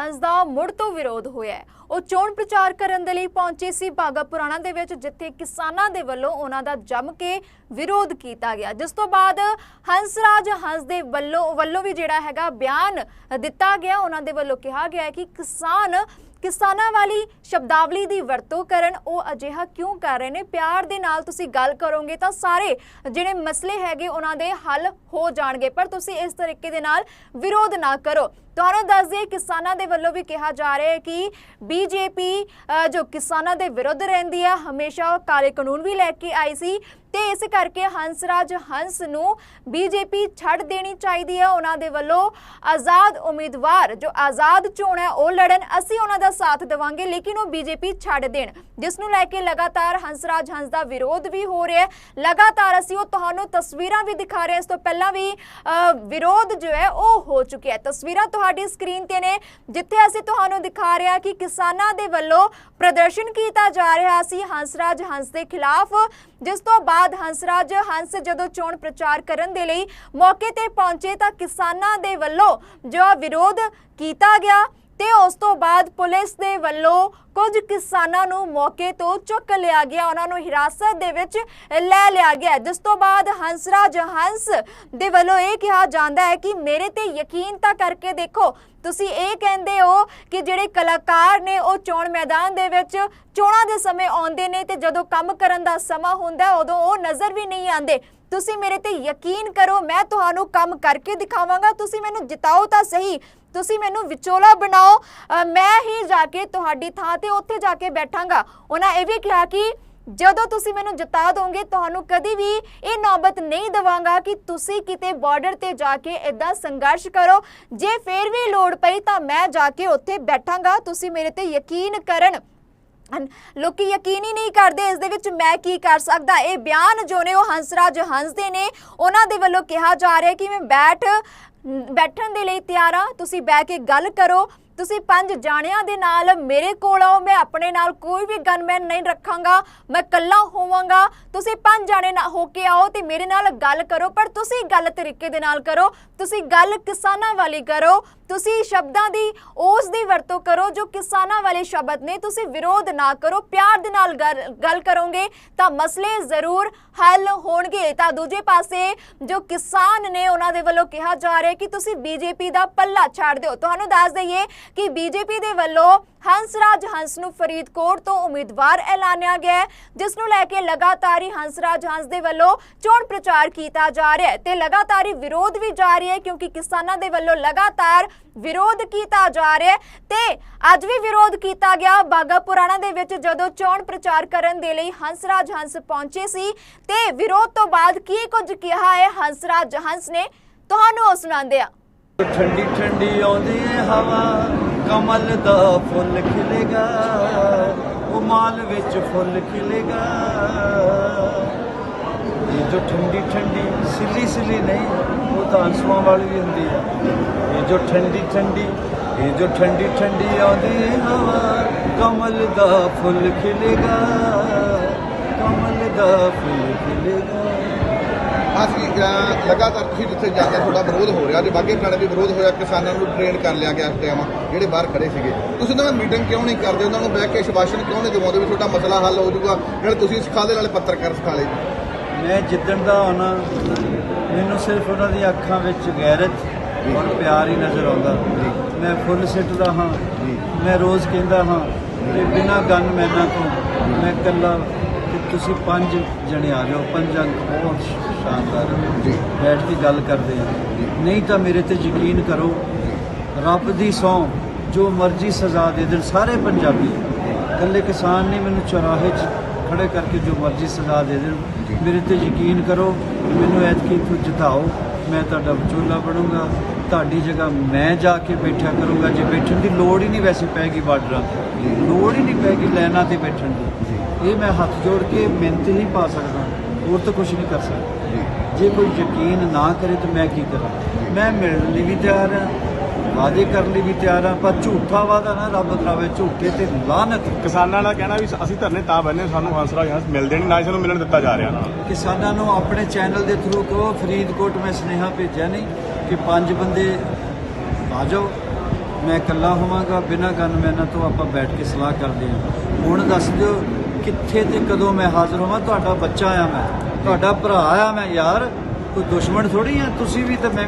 ਹੰਸ ਦਾ ਮੁੜ ਤੋਂ ਵਿਰੋਧ ਹੋਇਆ ਉਹ ਚੋਣ ਪ੍ਰਚਾਰ ਕਰਨ ਦੇ ਲਈ ਪਹੁੰਚੇ ਸੀ ਬਾਗਾ ਪੁਰਾਣਾ ਦੇ ਵਿੱਚ, ਜਿੱਥੇ ਕਿਸਾਨਾਂ ਦੇ ਵੱਲੋਂ ਉਹਨਾਂ ਦਾ ਜੰਮ ਕੇ ਵਿਰੋਧ ਕੀਤਾ ਗਿਆ। ਜਿਸ ਤੋਂ ਬਾਅਦ ਹੰਸਰਾਜ ਹੰਸ ਦੇ ਵੱਲੋਂ ਵੱਲੋਂ ਵੀ ਜਿਹੜਾ ਹੈਗਾ ਬਿਆਨ ਦਿੱਤਾ ਗਿਆ। ਉਹਨਾਂ ਦੇ ਵੱਲੋਂ ਕਿਹਾ ਗਿਆ ਹੈ ਕਿ ਕਿਸਾਨ, ਕਿਸਾਨਾਂ ਵਾਲੀ ਸ਼ਬਦਾਵਲੀ ਦੀ ਵਰਤੋਂ ਕਰਨ, ਉਹ ਅਜਿਹਾ ਕਿਉਂ ਕਰ ਰਹੇ ਨੇ? ਪਿਆਰ ਦੇ ਨਾਲ ਤੁਸੀਂ ਗੱਲ ਕਰੋਗੇ ਤਾਂ ਸਾਰੇ ਜਿਹੜੇ ਮਸਲੇ ਹੈਗੇ ਉਹਨਾਂ ਦੇ ਹੱਲ ਹੋ ਜਾਣਗੇ। ਪਰ ਤੁਸੀਂ ਇਸ ਤਰੀਕੇ ਦੇ ਨਾਲ ਵਿਰੋਧ ਨਾ ਕਰੋ। ਤੁਹਾਨੂੰ ਦੱਸ ਦਈਏ, ਕਿਸਾਨਾਂ ਦੇ ਵੱਲੋਂ ਵੀ ਕਿਹਾ ਜਾ ਰਿਹਾ ਹੈ ਕਿ ਬੀਜੇਪੀ ਜੋ ਕਿਸਾਨਾਂ ਦੇ ਵਿਰੁੱਧ ਰਹਿੰਦੀ ਹੈ ਹਮੇਸ਼ਾ ਕਾਲੇ ਕਾਨੂੰਨ ਵੀ ਲੈ ਕੇ ਆਈ ਸੀ ਤੇ ਇਸ ਕਰਕੇ ਹੰਸਰਾਜ ਹੰਸ ਨੂੰ ਬੀਜੇਪੀ ਛੱਡ ਦੇਣੀ ਚਾਹੀਦੀ ਹੈ ਉਹਨਾਂ ਦੇ ਵੱਲੋਂ ਆਜ਼ਾਦ ਉਮੀਦਵਾਰ, ਜੋ ਆਜ਼ਾਦ ਚੋਣ ਹੈ ਉਹ ਲੜਨ, ਅਸੀਂ ਉਹਨਾਂ ਦਾ ਸਾਥ ਦੇਵਾਂਗੇ, ਲੇਕਿਨ ਉਹ ਬੀਜੇਪੀ ਛੱਡ ਦੇਣ। ਜਿਸ ਨੂੰ ਲੈ ਕੇ ਲਗਾਤਾਰ ਹੰਸਰਾਜ ਹੰਸ ਦਾ ਵਿਰੋਧ ਵੀ ਹੋ ਰਿਹਾ ਹੈ। ਲਗਾਤਾਰ ਅਸੀਂ ਉਹ ਤੁਹਾਨੂੰ ਤਸਵੀਰਾਂ ਵੀ ਦਿਖਾ ਰਹੇ ਹਾਂ। ਇਸ ਤੋਂ ਪਹਿਲਾਂ ਵੀ ਵਿਰੋਧ ਜੋ ਹੈ, ਉਹ ਹੋ ਚੁੱਕਿਆ ਹੈ। ਤਸਵੀਰਾਂ ਤੁਹਾਡੀ ਸਕਰੀਨ ਤੇ ਨੇ, ਜਿੱਥੇ ਅਸੀਂ ਤੁਹਾਨੂੰ ਦਿਖਾ ਰਹੇ ਹਾਂ ਕਿ ਕਿਸਾਨਾਂ ਦੇ ਵੱਲੋਂ ਪ੍ਰਦਰਸ਼ਨ ਕੀਤਾ ਜਾ ਰਿਹਾ ਸੀ ਹੰਸਰਾਜ ਹੰਸ ਦੇ ਖਿਲਾਫ। ਜਿਸ ਤੋਂ ਬਾਅਦ ਹੰਸਰਾਜ ਹੰਸ ਜਦੋਂ ਚੋਣ ਪ੍ਰਚਾਰ ਕਰਨ ਦੇ ਲਈ ਮੌਕੇ ਤੇ ਪਹੁੰਚੇ ਤਾਂ ਕਿਸਾਨਾਂ ਦੇ ਵੱਲੋਂ ਜੋ ਵਿਰੋਧ ਕੀਤਾ ਗਿਆ। ਤੇ ਉਸ ਤੋਂ ਬਾਅਦ ਪੁਲਿਸ ਦੇ ਵੱਲੋਂ ਕੁਝ ਕਿਸਾਨਾਂ ਨੂੰ ਮੌਕੇ ਤੋਂ ਚੁੱਕ ਲਿਆ ਗਿਆ। ਉਹਨਾਂ ਨੂੰ ਹਿਰਾਸਤ ਦੇ ਵਿੱਚ ਲੈ ਲਿਆ ਗਿਆ। ਜਿਸ ਤੋਂ ਬਾਅਦ ਹੰਸਰਾਜ ਹੰਸ ਦੇ ਵੱਲੋਂ ਇਹ ਕਿਹਾ ਜਾਂਦਾ ਹੈ ਕਿ ਮੇਰੇ ਤੇ ਯਕੀਨ ਤਾਂ ਕਰਕੇ ਦੇਖੋ, ਤੁਸੀਂ ਇਹ ਕਹਿੰਦੇ ਹੋ ਕਿ ਜਿਹੜੇ ਕਲਾਕਾਰ ਨੇ ਉਹ ਚੋਣ ਮੈਦਾਨ ਦੇ ਵਿੱਚ ਚੋਣਾਂ ਦੇ ਸਮੇਂ ਆਉਂਦੇ ਨੇ ਤੇ ਜਦੋਂ ਕੰਮ ਕਰਨ ਦਾ ਸਮਾਂ ਹੁੰਦਾ ਉਦੋਂ ਉਹ ਨਜ਼ਰ ਵੀ ਨਹੀਂ ਆਉਂਦੇ। ਤੁਸੀਂ ਮੇਰੇ ਤੇ ਯਕੀਨ ਕਰੋ, ਮੈਂ ਤੁਹਾਨੂੰ ਕੰਮ ਕਰਕੇ ਦਿਖਾਵਾਂਗਾ। ਤੁਸੀਂ ਮੈਨੂੰ ਜਿਤਾਓ ਤਾਂ ਸਹੀ। ਤੁਸੀਂ ਮੈਨੂੰ ਵਿਚੋਲਾ ਬਣਾਓ। ਮੈਂ ਹੀ ਜਾ ਕੇ ਤੁਹਾਡੀ ਥਾਂ ਤੇ ਉੱਥੇ ਜਾ ਕੇ ਬੈਠਾਂਗਾ। ਉਹਨਾਂ ਇਹ ਵੀ ਕਿਹਾ ਕਿ ਜਦੋਂ ਤੁਸੀਂ ਮੈਨੂੰ ਜਿਤਾ ਦੋਗੇ, ਤੁਹਾਨੂੰ ਕਦੀ ਵੀ ਇਹ ਨੌਬਤ ਨਹੀਂ ਦਵਾਂਗਾ ਕਿ ਤੁਸੀਂ ਕਿਤੇ ਬਾਰਡਰ ਤੇ ਜਾ ਕੇ ਇਦਾਂ ਸੰਘਰਸ਼ ਕਰੋ। ਜੇ ਫੇਰ ਵੀ ਲੋੜ ਪਈ ਤਾਂ ਮੈਂ ਜਾ ਕੇ ਉੱਥੇ ਬੈਠਾਂਗਾ। ਤੁਸੀਂ ਮੇਰੇ ਤੇ ਯਕੀਨ ਕਰਨ। ਲੋਕੀ ਯਕੀਨ ਹੀ ਨਹੀਂ ਕਰਦੇ ਇਸ ਦੇ ਵਿੱਚ ਮੈਂ ਕੀ ਕਰ ਸਕਦਾ। ਇਹ ਬਿਆਨ ਜੋ ਨੇ ਉਹ ਹੰਸਰਾਜ ਹੰਸ ਨੇ। ਉਹਨਾਂ ਦੇ ਵੱਲੋਂ ਕਿਹਾ ਜਾ ਰਿਹਾ ਕਿ ਮੈਂ ਬੈਠ, ਬੈਠਣ ਦੇ ਲਈ ਤਿਆਰ ਹਾਂ। ਤੁਸੀਂ ਬਹਿ ਕੇ ਗੱਲ ਕਰੋ। ਤੁਸੀਂ ਪੰਜ ਜਾਣਿਆਂ ਦੇ ਨਾਲ ਮੇਰੇ ਕੋਲ ਆਓ। ਮੈਂ ਆਪਣੇ ਨਾਲ ਕੋਈ ਵੀ ਗਨਮੈਨ ਨਹੀਂ ਰੱਖਾਂਗਾ। ਮੈਂ ਇਕੱਲਾ ਹੋਵਾਂਗਾ। ਤੁਸੀਂ ਪੰਜ ਜਾਣੇ ਨਾ ਹੋ ਕੇ ਆਓ ਤੇ ਮੇਰੇ ਨਾਲ ਗੱਲ ਕਰੋ। ਪਰ ਤੁਸੀਂ ਗੱਲ ਤਰੀਕੇ ਦੇ ਨਾਲ ਕਰੋ। ਤੁਸੀਂ ਗੱਲ ਕਿਸਾਨਾਂ ਵਾਲੀ ਕਰੋ। ਤੁਸੀਂ ਸ਼ਬਦਾਂ ਦੀ, ਉਸ ਦੀ ਵਰਤੋਂ ਕਰੋ ਜੋ ਕਿਸਾਨਾਂ ਵਾਲੇ ਸ਼ਬਦ ਨੇ। ਤੁਸੀਂ ਵਿਰੋਧ ਨਾ ਕਰੋ, ਪਿਆਰ ਦੇ ਨਾਲ ਗੱਲ ਕਰੋਗੇ ਤਾਂ ਮਸਲੇ ਜ਼ਰੂਰ ਹੱਲ ਹੋਣਗੇ। ਤਾਂ ਦੂਜੇ ਪਾਸੇ ਜੋ ਕਿਸਾਨ ਨੇ ਉਹਨਾਂ ਦੇ ਵੱਲੋਂ ਕਿਹਾ ਜਾ ਰਿਹਾ ਕਿ ਤੁਸੀਂ ਬੀਜੇਪੀ ਦਾ ਪੱਲਾ ਛੱਡ ਦਿਓ। ਤੁਹਾਨੂੰ ਦੱਸ ਦਈਏ ਕਿ ਬੀਜੇਪੀ ਦੇ ਵੱਲੋਂ ਹੰਸਰਾਜ ਹੰਸ ਨੂੰ ਫਰੀਦਕੋਟ ਤੋਂ ਉਮੀਦਵਾਰ ਐਲਾਨਿਆ ਗਿਆ ਜਿਸ ਨੂੰ ਲੈ ਕੇ ਲਗਾਤਾਰ ਹੀ ਹੰਸਰਾਜ ਹੰਸ ਦੇ ਵੱਲੋਂ ਚੋਣ ਪ੍ਰਚਾਰ ਕੀਤਾ ਜਾ ਰਿਹਾ ਹੈ। ਤੇ ਲਗਾਤਾਰ ਹੀ ਵਿਰੋਧ ਵੀ ਜਾਰੀ ਹੈ, ਕਿਉਂਕਿ ਕਿਸਾਨਾਂ ਦੇ ਵੱਲੋਂ ਲਗਾਤਾਰ ਵਿਰੋਧ ਕੀਤਾ ਜਾ ਰਿਹਾ ਤੇ ਅੱਜ ਵੀ ਵਿਰੋਧ ਕੀਤਾ ਗਿਆ। ਬਾਗਾ ਪੁਰਾਣਾ ਦੇ ਵਿੱਚ ਜਦੋਂ ਚੋਣ ਪ੍ਰਚਾਰ ਕਰਨ ਦੇ ਲਈ ਹੰਸਰਾਜ ਹੰਸ ਪਹੁੰਚੇ ਸੀ ਤੇ ਵਿਰੋਧ ਤੋਂ ਬਾਅਦ ਕੀ ਕੁਝ ਕਿਹਾ ਹੈ? ਹੰਸਰਾਜ ਹੰਸ ਨੇ ਤੁਹਾਨੂੰ ਉਹ ਸੁਣਾਉਂਦੇ ਆ ਠੰਡੀ ਠੰਡੀ ਆਉਂਦੀ ਹੈ ਹਵਾ, ਕਮਲ ਦਾ ਫੁੱਲ ਖਿਲੇਗਾ ਉਹ ਵਿੱਚ ਫੁੱਲ ਖਿਲੇਗਾ। ਇਹ ਜੋ ਠੰਡੀ ਠੰਡੀ, ਸਿੱਲੀ ਸਿੱਲੀ ਨਹੀਂ ਉਹ ਤਾਂ ਅੰਸੂਆਂ ਵਾਲੀ ਵੀ ਹੁੰਦੀ ਹੈ। ਇਹ ਜੋ ਠੰਡੀ ਠੰਡੀ ਇਹ ਜੋ ਠੰਡੀ ਠੰਡੀ ਆਉਂਦੀ ਹਵਾ ਕਮਲ ਦਾ ਫੁੱਲ ਖਿਲੇਗਾ ਕਮਲ ਦਾ ਫੁੱਲ ਖਿਲੇਗਾ। ਅਸੀਂ ਲਗਾਤਾਰ ਤੁਸੀਂ ਜਿੱਥੇ ਜਾਂਦੇ ਤੁਹਾਡਾ ਵਿਰੋਧ ਹੋ ਰਿਹਾ ਤੇ ਬਾਗੇ ਪੁਰਾਣੇ ਵੀ ਵਿਰੋਧ ਹੋਇਆ ਕਿਸਾਨਾਂ ਨੂੰ ਟ੍ਰੇਨ ਕਰ ਲਿਆ ਗਿਆ ਇਸ ਟਾਈਮ ਜਿਹੜੇ ਬਾਹਰ ਖੜੇ ਸੀਗੇ। ਤੁਸੀਂ ਉਹਨਾਂ ਨਾਲ ਮੀਟਿੰਗ ਕਿਉਂ ਨਹੀਂ ਕਰਦੇ? ਉਹਨਾਂ ਨੂੰ ਬਹਿ ਕੇ ਸ਼ਵਾਸ਼ਨ ਕਿਉਂ ਨਹੀਂ ਦਿਵਾਉਂਦੇ ਵੀ ਤੁਹਾਡਾ ਮਸਲਾ ਹੱਲ ਹੋ ਜਾਊਗਾ? ਨਾਲੇ ਤੁਸੀਂ ਸਿਖਾ ਦੇ ਨਾਲੇ ਪੱਤਰਕਾਰ ਸਿਖਾ ਮੈਂ ਜਿੱਦਣ ਦਾ ਆਉਣਾ ਮੈਨੂੰ ਸਿਰਫ ਉਹਨਾਂ ਦੀਆਂ ਅੱਖਾਂ ਵਿੱਚ ਗੈਰਤ ਔਰ ਪਿਆਰ ਹੀ ਨਜ਼ਰ ਆਉਂਦਾ। ਮੈਂ ਫੁੱਲ ਸਿੱਟਦਾ ਹਾਂ। ਮੈਂ ਰੋਜ਼ ਕਹਿੰਦਾ ਹਾਂ ਕਿ ਬਿਨਾਂ ਗਨ ਮੈਨਾਂ ਤੋਂ ਮੈਂ ਇਕੱਲਾ ਕਿ ਤੁਸੀਂ ਪੰਜ ਜਣੇ ਆ ਜਾਓ। ਪੰਜ ਅੰਕ ਬਹੁਤ ਸ਼ਾਨਦਾਰ ਜੀ। ਬੈਠ ਕੇ ਗੱਲ ਕਰਦੇ ਹਾਂ ਨਹੀਂ ਤਾਂ ਮੇਰੇ ਤੇ ਯਕੀਨ ਕਰੋ ਰੱਬ ਦੀ ਸੌ ਜੋ ਮਰਜ਼ੀ ਸਜ਼ਾ ਦੇ ਦੇਣ ਸਾਰੇ ਪੰਜਾਬੀ। ਇਕੱਲੇ ਕਿਸਾਨ ਨਹੀਂ ਮੈਨੂੰ ਚੌਰਾਹੇ 'ਚ ਖੜੇ ਕਰਕੇ ਜੋ ਮਰਜ਼ੀ ਸਜ਼ਾ ਦੇ ਦੇਣ। ਮੇਰੇ ਤੇ ਯਕੀਨ ਕਰੋ ਮੈਨੂੰ ਐਤਕੀ ਤੋਂ ਜਿਤਾਓ। ਮੈਂ ਤੁਹਾਡਾ ਵਿਚੋਲਾ ਬਣੂੰਗਾ। ਤੁਹਾਡੀ ਜਗ੍ਹਾ ਮੈਂ ਜਾ ਕੇ ਬੈਠਿਆ ਕਰੂੰਗਾ। ਜੇ ਬੈਠਣ ਦੀ ਲੋੜ ਹੀ ਨਹੀਂ ਵੈਸੇ ਪੈਗੀ ਬਾਰਡਰਾਂ ਤੇ। ਲੋੜ ਹੀ ਨਹੀਂ ਪੈਗੀ ਲੈਣਾ ਤੇ ਬੈਠਣ ਦੀ। ਇਹ ਮੈਂ ਹੱਥ ਜੋੜ ਕੇ ਮਿਹਨਤ ਹੀ ਪਾ ਸਕਦਾ। ਹੋਰ ਤਾਂ ਕੁਝ ਨਹੀਂ ਕਰ ਸਕਦਾ। ਜੇ। ਕੋਈ ਯਕੀਨ ਨਾ ਕਰੇ ਤਾਂ ਮੈਂ ਕੀ ਕਰਾਂ? ਮੈਂ ਮਿਲਣ ਲਈ ਵੀ ਤਿਆਰ ਹਾਂ। ਵਾਅਦੇ ਕਰਨ ਲਈ ਵੀ ਤਿਆਰ ਹਾਂ ਪਰ ਝੂਠਾ ਵਾਅਦਾ ਨਾ ਰੱਬ ਕਰਾਵੇ ਝੂਠੇ ਤੇ ਲਾਨਤ ਕਿਸਾਨਾਂ ਦਾ ਕਹਿਣਾ ਵੀ ਅਸੀਂ ਧਰਨੇ ਤਾਂ ਬੰਨੇ ਸਾਨੂੰ ਹੰਸਰਾਜ ਹੰਸ ਮਿਲਦੇ ਨਹੀਂ ਨਾ ਸਾਨੂੰ ਮਿਲਣ ਦਿੱਤਾ ਜਾ ਰਿਹਾ। ਕਿਸਾਨਾਂ ਨੂੰ ਆਪਣੇ ਚੈਨਲ ਦੇ ਥਰੂ ਕਹੋ ਫਰੀਦਕੋਟ ਮੈਂ ਸੁਨੇਹਾ ਭੇਜਿਆ ਨਹੀਂ ਕਿ ਪੰਜ ਬੰਦੇ ਆ ਜਾਓ। ਮੈਂ ਇਕੱਲਾ ਹੋਵਾਂਗਾ ਬਿਨਾਂ ਗਨਮੈਨਾਂ ਤੋਂ ਆਪਾਂ ਬੈਠ ਕੇ ਸਲਾਹ ਕਰਦੇ ਹਾਂ। ਹੁਣ ਦੱਸ ਦਿਓ ਕਿੱਥੇ ਤੇ ਕਦੋਂ ਮੈਂ ਹਾਜ਼ਰ ਹੋਵਾਂ? ਤੁਹਾਡਾ ਬੱਚਾ ਆ ਮੈਂ ਤੁਹਾਡਾ ਭਰਾ ਆ ਮੈਂ ਯਾਰ। ਕੋਈ ਦੁਸ਼ਮਣ ਥੋੜੀ ਆ? ਤੁਸੀਂ ਵੀ ਤੇ ਮੈਂ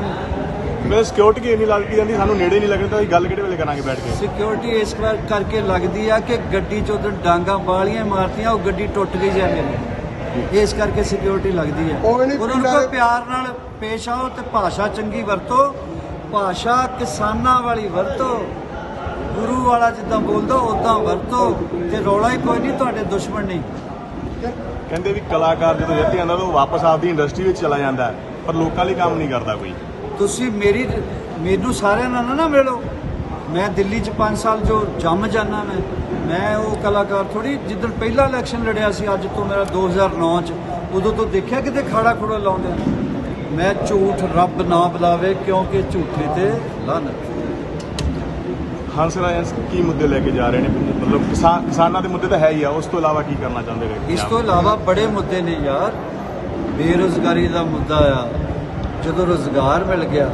ਵੀ ਮੈਂ ਸਿਕਿਉਰਿਟੀ ਇੰਨੀ ਲੱਗਦੀ ਜਾਂਦੀ ਸਾਨੂੰ ਨੇੜੇ ਨਹੀਂ ਲੱਗਦਾ ਅਸੀਂ ਗੱਲ ਕਿਹੜੇ ਵੇਲੇ ਕਰਾਂਗੇ ਬੈਠ ਕੇ? ਸਿਕਿਉਰਿਟੀ ਇਸ ਵਾਰ ਕਰਕੇ ਲੱਗਦੀ ਆ ਕਿ ਗੱਡੀ ਚੋਂ ਉਧਰ ਡਾਂਗਾ ਬਾਲੀਆਂ ਮਾਰਤੀਆਂ ਉਹ ਗੱਡੀ ਟੁੱਟ ਗਈ ਜਾ ਮੇਰੀ ਇਸ ਕਰਕੇ ਸਿਕਿਉਰਿਟੀ ਲੱਗਦੀ ਆ। ਉਹਨਾਂ ਨੂੰ ਪਿਆਰ ਨਾਲ ਪੇਸ਼ ਆਓ ਤੇ ਭਾਸ਼ਾ ਚੰਗੀ ਵਰਤੋ। ਭਾਸ਼ਾ ਕਿਸਾਨਾਂ ਵਾਲੀ ਵਰਤੋ। ਗੁਰੂ ਵਾਲਾ ਜਿੱਦਾਂ ਬੋਲਦਾ ਉਦਾਂ ਵਰਤੋ। ਤੇ ਰੌਲਾ ਹੀ ਕੋਈ ਨਹੀਂ ਤੁਹਾਡੇ ਦੁਸ਼ਮਣ ਨਹੀਂ। ਕਹਿੰਦੇ ਵੀ ਕਲਾਕਾਰ ਜਦੋਂ ਜਿੱਤ ਜਾਂਦਾ ਤਾਂ ਉਹ ਵਾਪਸ ਆਪਦੀ ਇੰਡਸਟਰੀ ਵਿੱਚ ਚਲਾ ਜਾਂਦਾ ਪਰ ਲੋਕਾਂ ਲਈ ਕੰਮ ਨਹੀਂ ਕਰਦਾ ਕੋਈ। ਤੁਸੀਂ ਮੇਰੀ ਮੈਨੂੰ ਸਾਰਿਆਂ ਨਾਲ ਨਾ ਮਿਲੋ। ਮੈਂ ਦਿੱਲੀ 'ਚ 5 ਸਾਲ ਜੋ ਜੰਮ ਜਾਣਾ ਮੈਂ ਮੈਂ ਉਹ ਕਲਾਕਾਰ ਥੋੜੀ ਜਿੱਦਣ ਪਹਿਲਾ ਇਲੈਕਸ਼ਨ ਲੜਿਆ ਸੀ ਅੱਜ ਤੋਂ ਮੇਰਾ 2009 'ਚ ਉਦੋਂ ਤੋਂ ਦੇਖਿਆ ਕਿਤੇ ਖਾੜਾ ਖੁੜਾ ਲਾਉਂਦੇ ਮੈਂ ਝੂਠ ਰੱਬ ਨਾ ਬੁਲਾਵੇ ਕਿਉਂਕਿ ਝੂਠੇ ਤੇ ਲਾਨਤ ਹੰਸ ਰਾਜ ਕੀ ਮੁੱਦੇ ਲੈ ਕੇ ਜਾ ਰਹੇ ਨੇ? ਮਤਲਬ ਕਿਸਾਨ ਕਿਸਾਨਾਂ ਦੇ ਮੁੱਦੇ ਤਾਂ ਹੈ ਹੀ ਆ ਉਸ ਤੋਂ ਇਲਾਵਾ ਕੀ ਕਰਨਾ ਚਾਹੁੰਦੇ ਨੇ? ਇਸ ਤੋਂ ਇਲਾਵਾ ਬੜੇ ਮੁੱਦੇ ਨੇ ਯਾਰ। ਬੇਰੁਜ਼ਗਾਰੀ ਦਾ ਮੁੱਦਾ ਆ। ਜਦੋਂ ਰੋਜ਼ਗਾਰ ਮਿਲ ਗਿਆ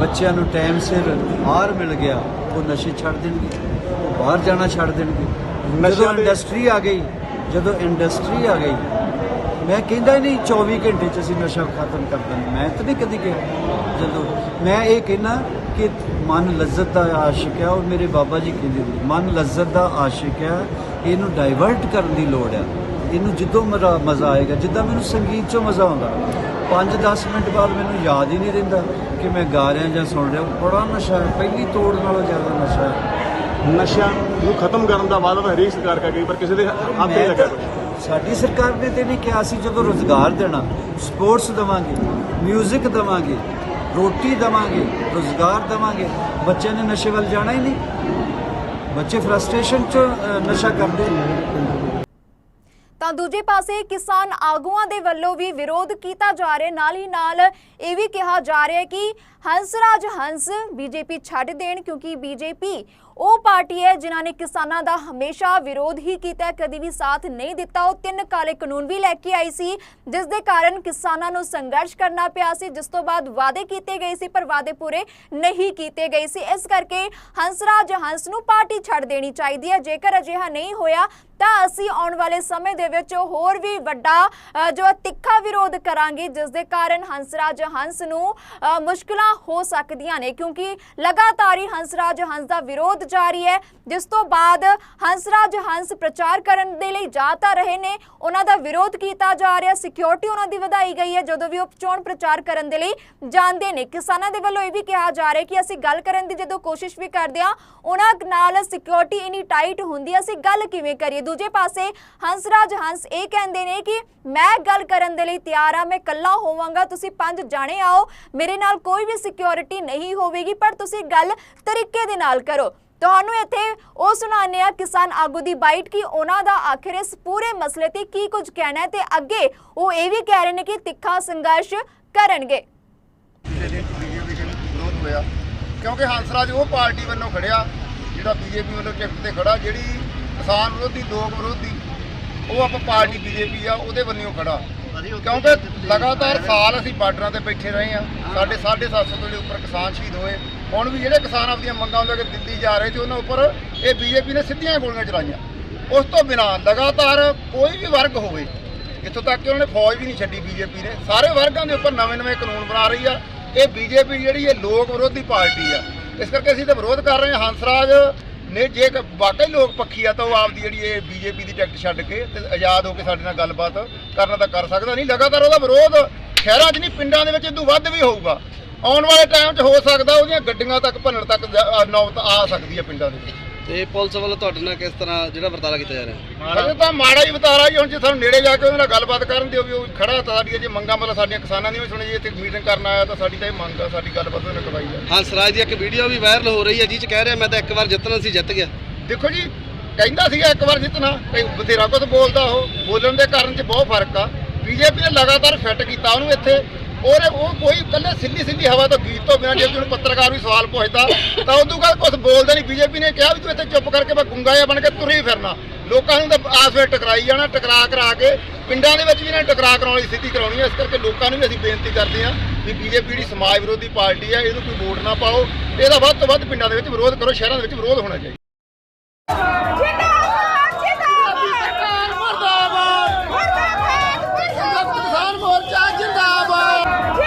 ਬੱਚਿਆਂ ਨੂੰ ਟਾਈਮ ਸਿਰ ਆਹਾਰ ਮਿਲ ਗਿਆ ਉਹ ਨਸ਼ੇ ਛੱਡ ਦੇਣਗੇ ਉਹ ਬਾਹਰ ਜਾਣਾ ਛੱਡ ਦੇਣਗੇ। ਜਦੋਂ ਇੰਡਸਟਰੀ ਆ ਗਈ ਜਦੋਂ ਇੰਡਸਟਰੀ ਆ ਗਈ ਮੈਂ ਕਹਿੰਦਾ ਹੀ ਨਹੀਂ 24 ਘੰਟੇ ਚ ਅਸੀਂ ਨਸ਼ਾ ਖਤਮ ਕਰ ਦਿੰਦੇ। ਮੈਂ ਤਾਂ ਨਹੀਂ ਕਦੀ ਕਿਹਾ। ਜਦੋਂ ਮੈਂ ਇਹ ਕਹਿਣਾ ਕਿ ਮਨ ਲਜ਼ਤ ਦਾ ਆਸ਼ਿਕ ਹੈ ਔਰ ਮੇਰੇ ਬਾਬਾ ਜੀ ਕਹਿੰਦੇ ਨੇ ਮਨ ਲਜ਼ਤ ਦਾ ਆਸ਼ਿਕ ਹੈ ਇਹਨੂੰ ਡਾਈਵਰਟ ਕਰਨ ਦੀ ਲੋੜ ਹੈ। ਇਹਨੂੰ ਜਿੱਦੋਂ ਮੇਰਾ ਮਜ਼ਾ ਆਏਗਾ ਜਿੱਦਾਂ ਮੈਨੂੰ ਸੰਗੀਤ 'ਚੋਂ ਮਜ਼ਾ ਆਉਂਦਾ। 5-10 ਮਿੰਟ ਬਾਅਦ ਮੈਨੂੰ ਯਾਦ ਹੀ ਨਹੀਂ ਰਹਿੰਦਾ ਕਿ ਮੈਂ ਗਾ ਰਿਹਾ ਜਾਂ ਸੁਣ ਰਿਹਾ। ਬੜਾ ਨਸ਼ਾ ਹੈ ਪਹਿਲੀ ਤੋੜ ਨਾਲੋਂ ਜ਼ਿਆਦਾ ਨਸ਼ਾ ਹੈ। ਨਸ਼ਿਆਂ ਨੂੰ ਖਤਮ ਕਰਨ ਦਾ ਵਾਅਦਾ ਹਰੇਕ ਸਰਕਾਰ ਕਰ ਗਈ ਪਰ ਕਿਸੇ ਦੇ ਆਪੇ ਮੈਂ ਹੀ ਲੱਗਾ ਸਾਡੀ ਸਰਕਾਰ ਨੇ ਤੇ ਨਹੀਂ ਕਿਹਾ ਸੀ ਜਦੋਂ ਰੋਜ਼ਗਾਰ ਦੇਣਾ ਸਪੋਰਟਸ ਦੇਵਾਂਗੇ 뮤직 ਦੇਵਾਂਗੇ ਰੋਟੀ ਦੇਵਾਂਗੇ ਰੋਜ਼ਗਾਰ ਦੇਵਾਂਗੇ। ਬੱਚਿਆਂ ਨੇ ਨਸ਼ੇ ਵੱਲ ਜਾਣਾ ਹੀ ਨਹੀਂ। ਬੱਚੇ ਫਰਸਟ੍ਰੇਸ਼ਨ ਚ ਨਸ਼ਾ ਕਰਦੇ। ਤਾਂ ਦੂਜੇ ਪਾਸੇ ਕਿਸਾਨ ਆਗੂਆਂ ਦੇ ਵੱਲੋਂ ਵੀ ਵਿਰੋਧ ਕੀਤਾ ਜਾ ਰਿਹਾ। ਨਾਲ ਹੀ ਨਾਲ ਇਹ ਵੀ ਕਿਹਾ ਜਾ ਰਿਹਾ ਕਿ ਹੰਸਰਾਜ ਹੰਸ ਬੀਜੇਪੀ ਛੱਡ ਦੇਣ ਕਿਉਂਕਿ ਬੀਜੇਪੀ ਉਹ ਪਾਰਟੀ ਹੈ ਜਿਨ੍ਹਾਂ ਨੇ ਕਿਸਾਨਾਂ ਦਾ ਹਮੇਸ਼ਾ ਵਿਰੋਧ ਹੀ ਕੀਤਾ ਕਦੀ ਵੀ ਸਾਥ ਨਹੀਂ ਦਿੱਤਾ। ਉਹ ਤਿੰਨ ਕਾਲੇ ਕਾਨੂੰਨ ਵੀ ਲੈ ਕੇ ਆਈ ਸੀ, ਜਿਸ ਦੇ ਕਾਰਨ ਕਿਸਾਨਾਂ ਨੂੰ ਸੰਘਰਸ਼ ਕਰਨਾ ਪਿਆ ਸੀ, ਜਿਸ ਤੋਂ ਬਾਅਦ ਵਾਅਦੇ ਕੀਤੇ ਗਏ ਸੀ, ਪਰ ਵਾਅਦੇ ਪੂਰੇ ਨਹੀਂ ਕੀਤੇ ਗਏ ਸੀ। ਇਸ ਕਰਕੇ ਹੰਸਰਾਜ ਹੰਸ ਨੂੰ ਪਾਰਟੀ ਛੱਡ ਦੇਣੀ ਚਾਹੀਦੀ ਹੈ। ਜੇਕਰ ਅਜਿਹਾ ਨਹੀਂ ਹੋਇਆ ਤਾਂ ਅਸੀਂ ਆਉਣ ਵਾਲੇ ਸਮੇਂ ਦੇ ਵਿੱਚ ਹੋਰ ਵੀ ਵੱਡਾ ਜੋ ਤਿੱਖਾ ਵਿਰੋਧ ਕਰਾਂਗੇ ਜਿਸ ਦੇ ਕਾਰਨ ਹੰਸਰਾਜ ਹੰਸ ਨੂੰ ਅ, ਮੁਸ਼ਕਲਾਂ ਹੋ ਸਕਦੀਆਂ ਨੇ ਕਿਉਂਕਿ ਲਗਾਤਾਰ ਹੀ ਹੰਸਰਾਜ ਹੰਸ ਦਾ ਵਿਰੋਧ ਜਾਰੀ ਹੈ। ਜਿਸ ਤੋਂ ਬਾਅਦ ਹੰਸਰਾਜ ਹੰਸ ਪ੍ਰਚਾਰ ਕਰਨ ਦੇ ਲਈ ਜਾ ਤਾਂ ਰਹੇ ਨੇ ਉਹਨਾਂ ਦਾ ਵਿਰੋਧ ਕੀਤਾ ਜਾ ਰਿਹਾ ਸਿਕਿਉਰਿਟੀ ਉਹਨਾਂ ਦੀ ਵਧਾਈ ਗਈ ਹੈ ਜਦੋਂ ਵੀ ਉਹ ਚੋਣ ਪ੍ਰਚਾਰ ਕਰਨ ਦੇ ਲਈ ਜਾਂਦੇ ਨੇ। ਕਿਸਾਨਾਂ ਦੇ ਵੱਲੋਂ ਇਹ ਵੀ ਕਿਹਾ ਜਾ ਰਿਹਾ ਕਿ ਅਸੀਂ ਗੱਲ ਕਰਨ ਦੀ ਜਦੋਂ ਕੋਸ਼ਿਸ਼ ਵੀ ਕਰਦੇ ਆ ਉਹਨਾਂ ਨਾਲ ਸਿਕਿਉਰਿਟੀ ਇਨੀ ਟਾਈਟ ਹੁੰਦੀ ਅਸੀਂ ਗੱਲ ਕਿਵੇਂ ਕਰੀਏ? ਦੂਜੇ ਪਾਸੇ ਹੰਸਰਾਜ ਹੰਸ ਇਹ ਕਹਿੰਦੇ ਨੇ ਕਿ ਮੈਂ ਗੱਲ ਕਰਨ ਦੇ ਲਈ ਤਿਆਰ ਆ, ਮੈਂ ਇਕੱਲਾ ਹੋਵਾਂਗਾ, ਤੁਸੀਂ ਪੰਜ ਜਾਣੇ ਆਓ, ਮੇਰੇ ਨਾਲ ਕੋਈ ਵੀ ਸਿਕਿਉਰਿਟੀ ਨਹੀਂ ਹੋਵੇਗੀ, ਪਰ ਤੁਸੀਂ ਗੱਲ ਤਰੀਕੇ ਦੇ ਨਾਲ ਕਰੋ। ਤੁਹਾਨੂੰ ਇੱਥੇ ਉਹ ਸੁਣਾਉਂਦੇ ਆ ਕਿਸਾਨ ਆਗੂ ਦੀ ਬਾਈਟ ਕਿ ਉਹਨਾਂ ਦਾ ਆਖਿਰ ਇਸ ਪੂਰੇ ਮਸਲੇ ਤੇ ਕੀ ਕੁਝ ਕਹਿਣਾ ਹੈ ਤੇ ਅੱਗੇ ਉਹ ਇਹ ਵੀ ਕਹਿ ਰਹੇ ਨੇ ਕਿ ਤਿੱਖਾ ਸੰਘਰਸ਼ ਕਰਨਗੇ। ਕਿਉਂਕਿ ਹੰਸਰਾਜ ਉਹ ਪਾਰਟੀ ਵੱਲੋਂ ਖੜਿਆ, ਜਿਹੜਾ ਬੀਜੇਪੀ ਵੱਲੋਂ ਟਿਕਟ ਤੇ ਖੜਾ, ਜਿਹੜੀ ਕਿਸਾਨ ਵਿਰੋਧੀ ਲੋਕ ਵਿਰੋਧੀ ਉਹ ਆਪਾਂ ਪਾਰਟੀ ਬੀਜੇਪੀ ਆ ਉਹਦੇ ਵੱਲੋਂ ਖੜਾ। ਕਿਉਂਕਿ ਲਗਾਤਾਰ ਸਾਲ ਅਸੀਂ ਬਾਰਡਰਾਂ ਤੇ ਬੈਠੇ ਰਹੇ ਆ। ਸਾਡੇ 750 ਤੋਂ ਦੇ ਉੱਪਰ ਕਿਸਾਨ ਸ਼ਹੀਦ ਹੋਏ ਹੁਣ ਵੀ ਜਿਹੜੇ ਕਿਸਾਨ ਆਪਣੀਆਂ ਮੰਗਾਂ ਲੈ ਕੇ ਦਿੱਲੀ ਜਾ ਰਹੇ ਸੀ ਉਹਨਾਂ ਉੱਪਰ ਇਹ ਬੀਜੇਪੀ ਨੇ ਸਿੱਧੀਆਂ ਗੋਲੀਆਂ ਚਲਾਈਆਂ। ਉਸ ਤੋਂ ਬਿਨਾਂ ਲਗਾਤਾਰ ਕੋਈ ਵੀ ਵਰਗ ਹੋਵੇ ਇੱਥੋਂ ਤੱਕ ਕਿ ਉਹਨੇ ਫੌਜ ਵੀ ਨਹੀਂ ਛੱਡੀ ਬੀਜੇਪੀ ਨੇ। ਸਾਰੇ ਵਰਗਾਂ ਦੇ ਉੱਪਰ ਨਵੇਂ-ਨਵੇਂ ਕਾਨੂੰਨ ਬਣਾ ਰਹੀ ਆ। ਇਹ ਬੀਜੇਪੀ ਜਿਹੜੀ ਇਹ ਲੋਕ ਵਿਰੋਧੀ ਪਾਰਟੀ ਆ ਇਸ ਕਰਕੇ ਅਸੀਂ ਤਾਂ ਵਿਰੋਧ ਕਰ ਰਹੇ ਹਾਂ। ਹੰਸਰਾਜ ਨੇ ਜੇ ਕ- ਵਾਕਈ ਲੋਕ ਪੱਖੀ ਆ ਤਾਂ ਉਹ ਆਪਦੀ ਜਿਹੜੀ ਇਹ ਬੀਜੇਪੀ ਦੀ ਟਿਕਟ ਛੱਡ ਕੇ ਤੇ ਆਜ਼ਾਦ ਹੋ ਕੇ ਸਾਡੇ ਨਾਲ ਗੱਲਬਾਤ ਕਰਨਾ ਤਾਂ ਕਰ ਸਕਦਾ ਨਹੀਂ। ਲਗਾਤਾਰ ਉਹਦਾ ਵਿਰੋਧ ਸ਼ਹਿਰਾਂ 'ਚ ਨਹੀਂ ਪਿੰਡਾਂ ਦੇ ਵਿੱਚ ਇਦੋਂ ਵੱਧ ਵੀ ਹੋਊਗਾ। ਆਉਣ ਵਾਲੇ ਟਾਈਮ 'ਚ ਹੋ ਸਕਦਾ ਉਹਦੀਆਂ ਗੱਡੀਆਂ ਤੱਕ ਭੰਨਣ ਤੱਕ ਜਾ- ਅ, ਨੌਬਤ ਆ ਸਕਦੀ ਹੈ ਪਿੰਡਾਂ ਦੇ ਵਿੱਚ। ਤੇ ਪੁਲਿਸ ਵੱਲੋਂ ਤੁਹਾਡੇ ਨਾਲ ਕਿਸ ਤਰ੍ਹਾਂ ਜਿਹੜਾ ਵਰਤਾਰਾ ਕੀਤਾ ਜਾ ਰਿਹਾ? ਹਜੇ ਤਾਂ ਮਾੜਾ ਹੀ ਬਤਾਰਾ ਜੀ ਹੁਣ ਜੇ ਸਾਨੂੰ ਨੇੜੇ ਜਾ ਕੇ ਉਹਦੇ ਨਾਲ ਗੱਲਬਾਤ ਕਰਨ ਦਿਓ ਵੀ ਉਹ ਖੜਾ ਤਾਂ ਸਾਡੀਆਂ ਜੇ ਮੰਗਾਂ ਮਤਲਬ ਸਾਡੀਆਂ ਕਿਸਾਨਾਂ ਦੀਆਂ ਵੀ ਸੁਣੀ ਜੀ ਇੱਥੇ ਮੀਟਿੰਗ ਕਰਨ ਆਇਆ ਤਾਂ ਸਾਡੀ ਤਾਂ ਇਹ ਮੰਗ ਆ ਸਾਡੀ ਗੱਲਬਾਤ ਉਹਨੇ ਕਰਵਾਈ ਆ ਹੰਸਰਾਜ ਦੀ ਇੱਕ ਵੀਡੀਓ ਵੀ ਵਾਇਰਲ ਹੋ ਰਹੀ ਹੈ ਜਿਹ ਚ ਕਹਿ ਰਿਹਾ ਮੈਂ ਤਾਂ ਇੱਕ ਵਾਰ ਜਿੱਤਣਾ ਸੀ ਜਿੱਤ ਗਿਆ। ਦੇਖੋ ਜੀ ਕਹਿੰਦਾ ਸੀਗਾ ਇੱਕ ਵਾਰ ਜਿੱਤਣਾ ਤੇ ਬਥੇਰਾ ਕੁਝ ਬੋਲਦਾ ਉਹ। ਬੋਲਣ ਦੇ ਕਾਰਨ 'ਚ ਬਹੁਤ ਫ਼ਰਕ ਆ। ਬੀਜੇਪੀ ਨੇ ਲਗਾਤਾਰ ਫਿੱਟ ਕੀਤਾ ਉਹਨੂੰ ਇੱਥੇ ਔਰ ਉਹ ਕੋਈ ਕੱਲੇ ਸਿੱਧੀ ਸਿੱਧੀ ਹਵਾ ਤੋਂ ਗੀਤ ਤੋਂ ਬਿਨਾਂ ਜੇ ਉਹਨੂੰ ਪੱਤਰਕਾਰ ਵੀ ਸਵਾਲ ਪੁੱਛਦਾ, ਤਾਂ ਉਦੋਂ ਬਾਅਦ ਕੁਝ ਬੋਲਦਾ ਨਹੀਂ। ਬੀਜੇਪੀ ਨੇ ਕਿਹਾ ਵੀ ਤੂੰ ਇੱਥੇ ਚੁੱਪ ਕਰਕੇ ਮੈਂ ਗੁੰਗਾ ਜਿਹਾ ਬਣ ਕੇ ਤੁਰੇ ਹੀ ਫਿਰਨਾ। ਲੋਕਾਂ ਨੂੰ ਤਾਂ ਆਸ ਵਿੱਚ ਟਕਰਾਈ ਜਾਣਾ, ਟਕਰਾ ਕਰਾ ਕੇ। ਪਿੰਡਾਂ ਦੇ ਵਿੱਚ ਵੀ ਇਹਨਾਂ ਨੇ ਟਕਰਾਅ ਕਰਾਉਣ ਦੀ ਸਥਿਤੀ ਕਰਾਉਣੀ ਹੈ ਇਸ ਕਰਕੇ ਲੋਕਾਂ ਨੂੰ ਵੀ ਅਸੀਂ ਬੇਨਤੀ ਕਰਦੇ ਹਾਂ ਵੀ ਬੀਜੇਪੀ ਜਿਹੜੀ ਸਮਾਜ ਵਿਰੋਧੀ ਪਾਰਟੀ ਹੈ ਇਹਨੂੰ ਕੋਈ ਵੋਟ ਨਾ ਪਾਓ। ਇਹਦਾ ਵੱਧ ਤੋਂ ਵੱਧ ਪਿੰਡਾਂ ਦੇ ਵਿੱਚ ਵਿਰੋਧ ਕਰੋ, ਸ਼ਹਿਰਾਂ ਦੇ ਵਿੱਚ ਵਿਰੋਧ ਹੋਣਾ ਚਾਹੀਦਾ।